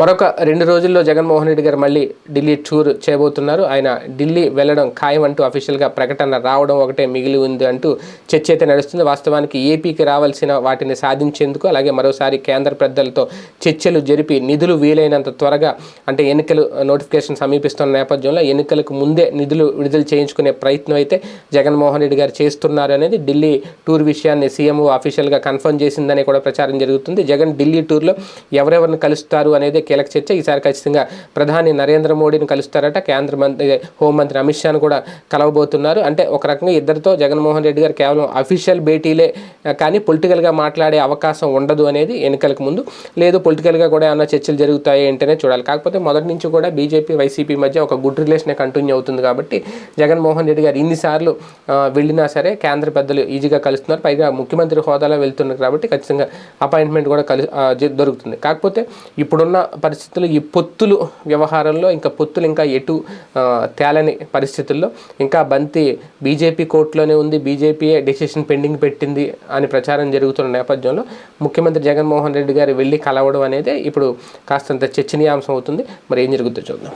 మరొక రెండు రోజుల్లో జగన్మోహన్ రెడ్డి గారు మళ్ళీ ఢిల్లీ టూర్ చేయబోతున్నారు. ఆయన ఢిల్లీ వెళ్ళడం ఖాయం అంటూ అఫీషియల్గా ప్రకటన రావడం ఒకటే మిగిలి ఉంది అంటూ చర్చ అయితే నడుస్తుంది. వాస్తవానికి ఏపీకి రావాల్సిన వాటిని సాధించేందుకు అలాగే మరోసారి కేంద్ర పెద్దలతో చర్చలు జరిపి నిధులు వీలైనంత త్వరగా అంటే ఎన్నికలు నోటిఫికేషన్ సమీపిస్తున్న నేపథ్యంలో ఎన్నికలకు ముందే నిధులు విడుదల చేయించుకునే ప్రయత్నం అయితే జగన్మోహన్ రెడ్డి గారు చేస్తున్నారు అనేది ఢిల్లీ టూర్ విషయాన్ని సీఎంఓ అఫీషియల్గా కన్ఫర్మ్ చేసిందని కూడా ప్రచారం జరుగుతుంది. జగన్ ఢిల్లీ టూర్లో ఎవరెవరిని కలుస్తారు అనేది కీలక చర్చ. ఈసారి ఖచ్చితంగా ప్రధాని నరేంద్ర మోడీని కలుస్తారట. కేంద్ర మంత్రి హోంమంత్రి అమిత్ షాను కూడా కలవబోతున్నారు. అంటే ఒక రకంగా ఇద్దరితో జగన్మోహన్ రెడ్డి గారు కేవలం అఫీషియల్ భేటీలే కానీ పొలిటికల్గా మాట్లాడే అవకాశం ఉండదు అనేది ఎన్నికలకు ముందు. లేదు పొలిటికల్గా కూడా ఏమైనా చర్చలు జరుగుతాయి ఏంటనే చూడాలి. కాకపోతే మొదటి నుంచి కూడా బీజేపీ వైసీపీ మధ్య ఒక గుడ్ రిలేషన్ కంటిన్యూ అవుతుంది కాబట్టి జగన్మోహన్ రెడ్డి గారు ఇన్నిసార్లు వెళ్ళినా సరే కేంద్ర పెద్దలు ఈజీగా కలుస్తున్నారు. పైగా ముఖ్యమంత్రి హోదాలో వెళ్తున్నారు కాబట్టి ఖచ్చితంగా అపాయింట్మెంట్ కూడా కలి దొరుకుతుంది. కాకపోతే ఇప్పుడున్న పరిస్థితులు ఈ పొత్తులు వ్యవహారంలో ఇంకా పొత్తులు ఇంకా ఎటు తేలని పరిస్థితుల్లో ఇంకా బంతి బీజేపీ కోర్టులోనే ఉంది బీజేపీయే డిసిషన్ పెండింగ్ పెట్టింది అని ప్రచారం జరుగుతున్న నేపథ్యంలో ముఖ్యమంత్రి జగన్మోహన్ రెడ్డి గారు వెళ్ళి కలవడం అనేది ఇప్పుడు కాస్తంత చర్చనీయాంశం అవుతుంది. మరి ఏం జరుగుతుందో చూద్దాం.